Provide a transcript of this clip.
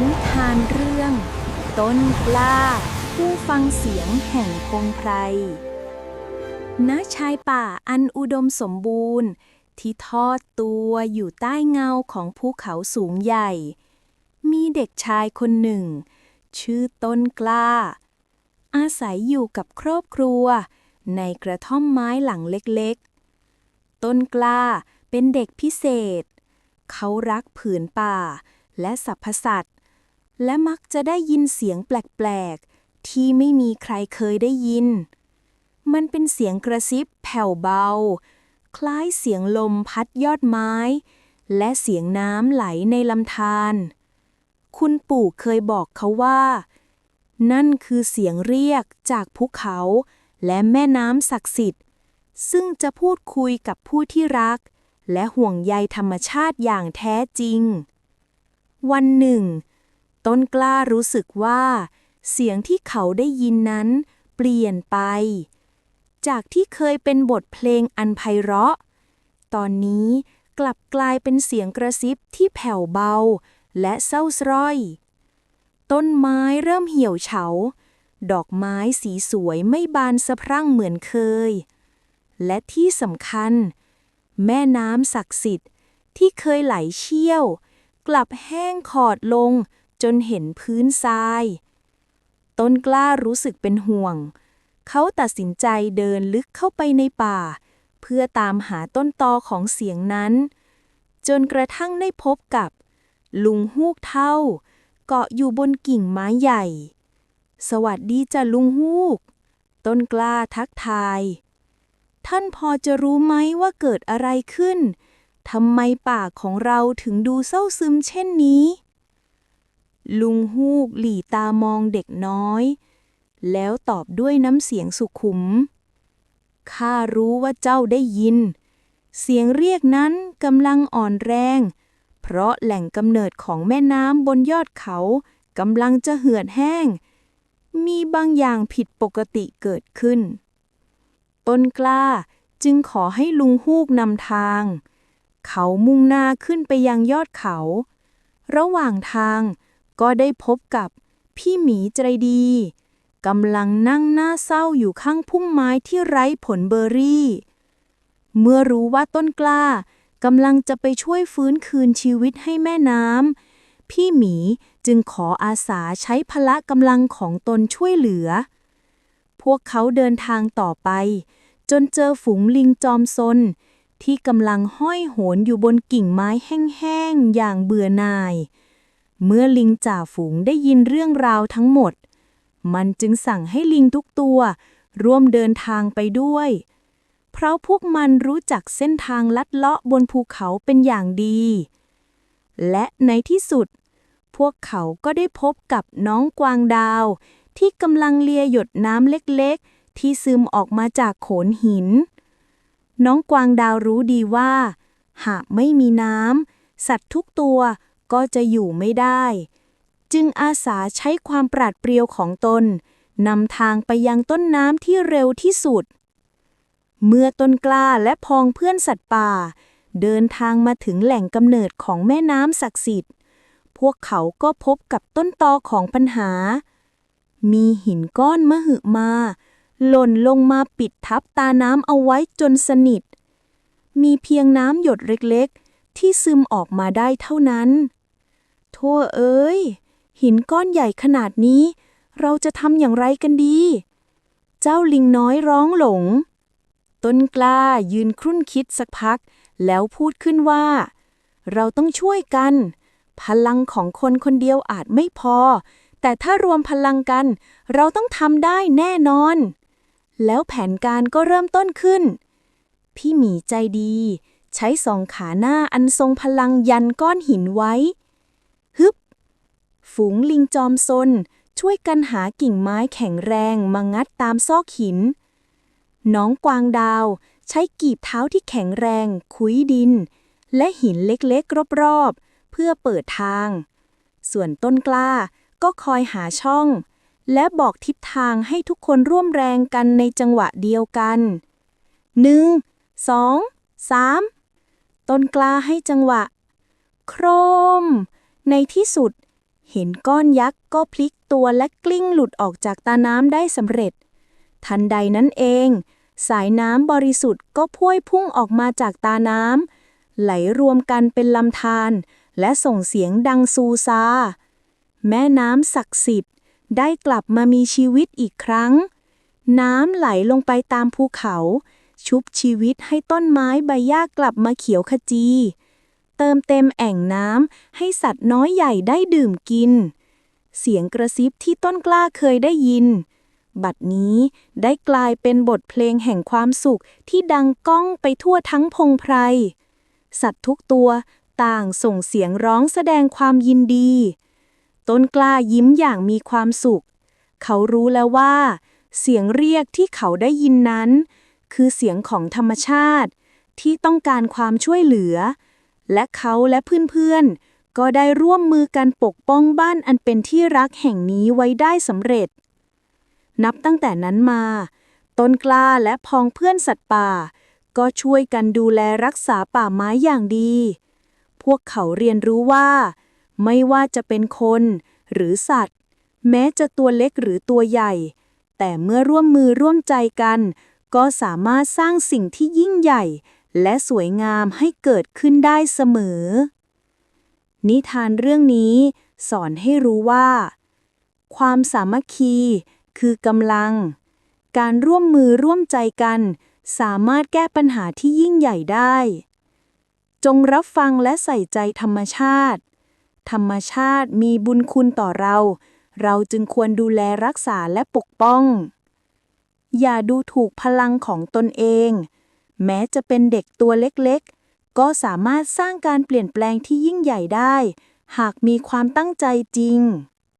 นิทานเรื่อง ต้นกล้า ผู้ฟังเสียงแห่งพงไพรณชายป่าอันอุดมสมบูรณ์ ที่ทอดตัวอยู่ใต้เงาของภูเขาสูงใหญ่ มีเด็กชายคนหนึ่ง ชื่อต้นกล้า อาศัยอยู่กับครอบครัว ในกระท่อมไม้หลังเล็กๆ ต้นกล้าเป็นเด็กพิเศษ เขารักผืนป่าและสรรพสัตว์ และมักจะได้ยินเสียงแปลกๆ ที่ไม่มีใครเคยได้ยิน มันเป็นเสียงกระซิบแผ่วเบา คล้ายเสียงลมพัดยอดไม้ และเสียงน้ำไหลในลำธารคุณปู่เคยบอกเขาว่า นั่นคือเสียงเรียกจากภูเขาและแม่น้ำศักดิ์สิทธิ์ ซึ่งจะพูดคุยกับผู้ที่รัก และห่วงใยธรรมชาติอย่างแท้จริง วันหนึ่ง ต้นกล้ารู้สึกว่า เสียงที่เขาได้ยินนั้น เปลี่ยนไป จากที่เคยเป็นบทเพลงอันไพเราะ ตอนนี้กลับกลายเป็นเสียงกระซิบที่แผ่วเบา และเศร้าสร้อย ต้นไม้เริ่มเหี่ยวเฉา ดอกไม้สีสวยไม่บานสะพรั่งเหมือนเคย และที่สำคัญ แม่น้ำศักดิ์สิทธิ์ที่เคยไหลเชี่ยว กลับแห้งขอดลง จนเห็นพื้นทราย ต้นกล้ารู้สึกเป็นห่วง เขาตัดสินใจเดินลึกเข้าไปในป่า เพื่อตามหาต้นตอของเสียงนั้น จนกระทั่งได้พบกับ ลุงฮูกเท่า เกาะอยู่บนกิ่งไม้ใหญ่ สวัสดีจ้ะลุงฮูก ต้นกล้าทักทาย ท่านพอจะรู้ไหมว่าเกิดอะไรขึ้นทำไมป่าของเราถึงดูเศร้าซึมเช่นนี้ ลุงฮูกหลีตามองเด็กน้อย แล้วตอบด้วยน้ำเสียงสุขุม ข้ารู้ว่าเจ้าได้ยิน เสียงเรียกนั้นกำลังอ่อนแรง เพราะแหล่งกำเนิดของแม่น้ำบนยอดเขากำลังจะเหือดแห้ง มีบางอย่างผิดปกติเกิดขึ้น ต้นกล้าจึงขอให้ลุงฮูกนำทาง เขามุ่งหน้าขึ้นไปยังยอดเขา ระหว่างทาง ก็ได้พบกับพี่หมีใจดีกำลังนั่งหน้าเศร้าอยู่ข้างพุ่มไม้ที่ไร้ผลเบอร์รี่ เมื่อรู้ว่าต้นกล้ากำลังจะไปช่วยฟื้นคืนชีวิตให้แม่น้ำพี่หมีจึงขออาสาใช้พละกำลังของตนช่วยเหลือ พวกเขาเดินทางต่อไป จนเจอฝูงลิงจอมซน ที่กำลังห้อยโหนอยู่บนกิ่งไม้แห้งๆ อย่างเบื่อหน่าย เมื่อลิงจ่าฝูงได้ยินเรื่องราวทั้งหมด มันจึงสั่งให้ลิงทุกตัว ร่วมเดินทางไปด้วย เพราะพวกมันรู้จักเส้นทางลัดเลาะบนภูเขาเป็นอย่างดี และในที่สุด พวกเขาก็ได้พบกับน้องกวางดาว ที่กำลังเลียหยดน้ำเล็กๆ ที่ซึมออกมาจากโขนหิน น้องกวางดาวรู้ดีว่า หากไม่มีน้ำสัตว์ทุกตัว ก็จะอยู่ไม่ได้ จึงอาสาใช้ความปราดเปรียวของตนนำทางไปยังต้นน้ำที่เร็วที่สุด เมื่อต้นกล้าและพองเพื่อนสัตว์ป่า เดินทางมาถึงแหล่งกำเนิดของแม่น้ำศักดิ์สิทธิ์ พวกเขาก็พบกับต้นตอของปัญหา มีหินก้อนมหึมา หล่นลงมาปิดทับตาน้ำเอาไว้จนสนิท มีเพียงน้ำหยดเล็กๆ ที่ซึมออกมาได้เท่านั้น ทั่วเอ้ย หินก้อนใหญ่ขนาดนี้ เราจะทำอย่างไรกันดี เจ้าลิงน้อยร้องหลง ต้นกล้ายืนครุ่นคิดสักพัก แล้วพูดขึ้นว่า เราต้องช่วยกัน พลังของคนคนเดียวอาจไม่พอ แต่ถ้ารวมพลังกัน เราต้องทำได้แน่นอน แล้วแผนการก็เริ่มต้นขึ้น พี่หมีใจดี ใช้สองขาหน้าอันทรงพลังยันก้อนหินไว้ ฮึบ ฝูงลิงจอมซน ช่วยกันหากิ่งไม้แข็งแรงมางัดตามซอกหิน น้องกวางดาว ใช้กีบเท้าที่แข็งแรงคุยดิน และหินเล็กๆรอบๆ เพื่อเปิดทาง ส่วนต้นกล้าก็คอยหาช่อง และบอกทิศทางให้ทุกคนร่วมแรงกันในจังหวะเดียวกันหนึ่งสองสาม ต้นกล้าให้จังหวะ โครม ในที่สุด เห็นก้อนยักษ์ก็พลิกตัวและกลิ้งหลุดออกจากตาน้ำได้สำเร็จ ทันใดนั้นเอง สายน้ำบริสุทธิ์ก็พวยพุ่งออกมาจากตาน้ำไหลรวมกันเป็นลำธารและส่งเสียงดังซูซา แม่น้ำศักดิ์สิทธิ์ได้กลับมามีชีวิตอีกครั้ง น้ำไหลลงไปตามภูเขา ชุบชีวิตให้ต้นไม้ใบหญ้ากลับมาเขียวขจี เติมเต็มแอ่งน้ำให้สัตว์น้อยใหญ่ได้ดื่มกิน เสียงกระซิบที่ต้นกล้าเคยได้ยิน บัดนี้ได้กลายเป็นบทเพลงแห่งความสุขที่ดังก้องไปทั่วทั้งพงไพร สัตว์ทุกตัวต่างส่งเสียงร้องแสดงความยินดี ต้นกล้ายิ้มอย่างมีความสุข เขารู้แล้วว่า เสียงเรียกที่เขาได้ยินนั้น คือเสียงของธรรมชาติ ที่ต้องการความช่วยเหลือ และเขาและเพื่อนๆ ก็ได้ร่วมมือกันปกป้องบ้านอันเป็นที่รักแห่งนี้ไว้ได้สำเร็จ นับตั้งแต่นั้นมา ต้นกล้าและพองเพื่อนสัตว์ป่า ก็ช่วยกันดูแลรักษาป่าไม้อย่างดี พวกเขาเรียนรู้ว่า ไม่ว่าจะเป็นคนหรือสัตว์ แม้จะตัวเล็กหรือตัวใหญ่แต่เมื่อร่วมมือร่วมใจกัน ก็สามารถสร้างสิ่งที่ยิ่งใหญ่ และสวยงามให้เกิดขึ้นได้เสมอ นิทานเรื่องนี้สอนให้รู้ว่า ความสามัคคี คือกำลัง การร่วมมือร่วมใจกัน สามารถแก้ปัญหาที่ยิ่งใหญ่ได้ จงรับฟังและใส่ใจธรรมชาติ ธรรมชาติมีบุญคุณต่อเรา เราจึงควรดูแลรักษาและปกป้อง อย่าดูถูกพลังของตนเอง แม้จะเป็นเด็กตัวเล็กๆ ก็สามารถสร้างการเปลี่ยนแปลงที่ยิ่งใหญ่ได้ หากมีความตั้งใจจริง